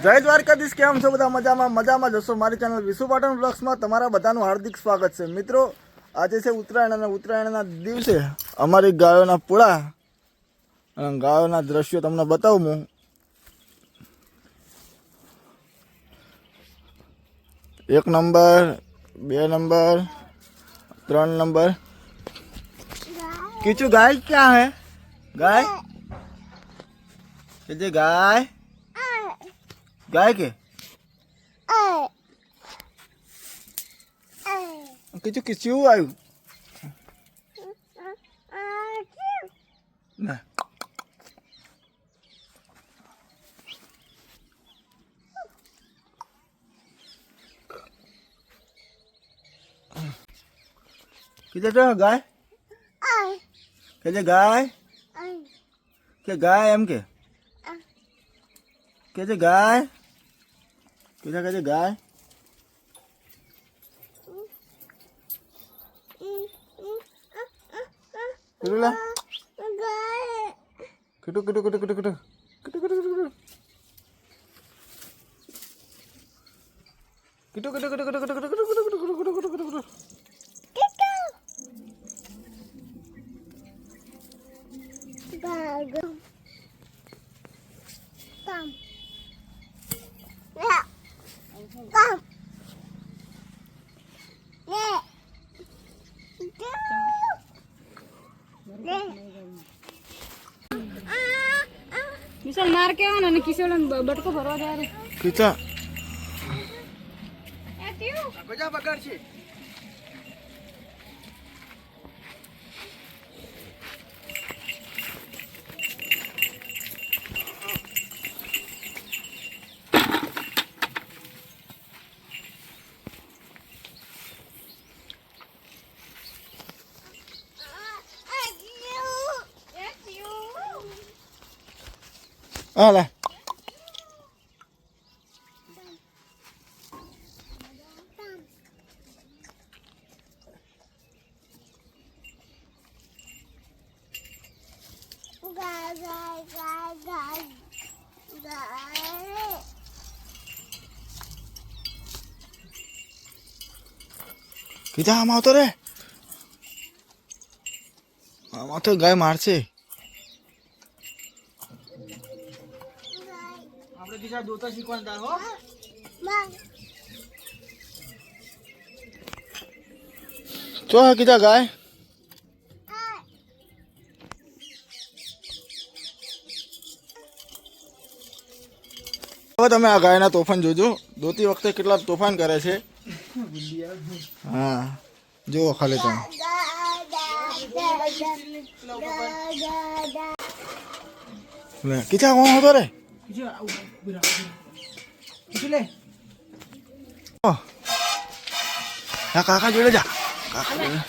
જય દ્વારકાધીશ કેમ છો બધા મજામાં? મજામાં જશો મારી ચેનલ વિશુ પાટણ બ્લોગ્સમાં તમારા બધાનું હાર્દિક સ્વાગત છે. મિત્રો આજે છે ઉત્તરાયણ અને ઉત્તરાયણના દિવસે અમારી ગાયોના પૂળા અને ગાયોના દ્રશ્યો તમને બતાવું હું. એક નંબર બે નંબર ત્રણ નંબર. કીચુ ગાય ક્યાં હે? ગાય? ગાય? gái kìa. Cái chút kia xíu ơi nè. Cái chết đó gái. Cái chết gái. Cái gái em kìa. Cái chết gái. કે કે જે ગાય કીધા કે જે ગાય કીધું લા કીધું કીધું કીધું કીધું કીધું કીધું કીધું કીધું કીધું કીધું કીધું કીધું કીધું કીધું કીધું કીધું કીધું કીધું કીધું કિશોર માર કેવાનો અને કિશોર બટકો ભરવા જાય રે કીચા. બધા બગાડ છે Olha. কিটা আমার তো রে আমার তো গায়ে মারছে આપણે બીજા દોતા શીખવાનું તાર હો. ચો હે કીધા ગાય. હવે તમે આ ગાયના તોફાન જોજો. દોતી વખતે કેટલા તોફાન કરે છે. હા. જુઓ ખાલી તમે. કીધા કોણ હતો રે? Sila. Oh. Nakaka dulu aja. Kakak dulu.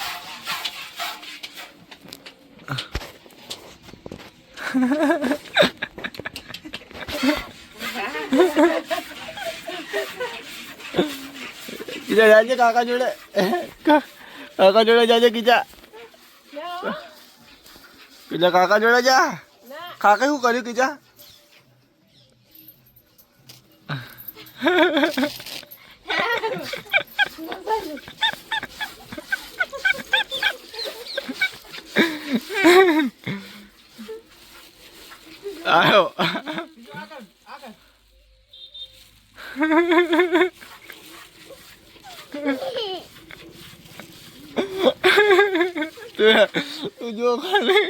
kita aja kakak dulu. kakak dulu aja kita. Kita kakak dulu aja. Kakak kok kali kita. આયો તું જો ખાલી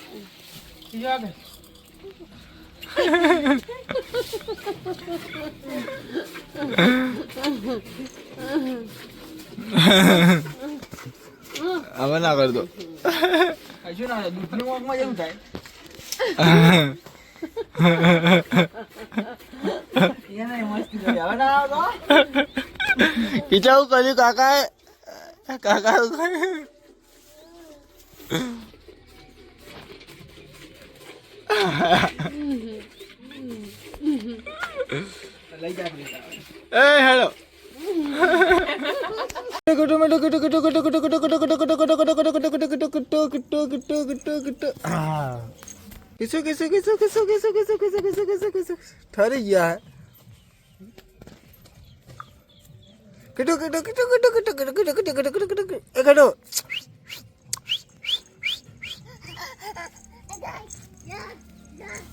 હવે ના કરતો કર્યું કાકા કાકા એ હેલો ઠરી ગયા કટો કટો કટો કટો કટો કટો કટો કટો કટો કટો કટો કટો કટો Yeah.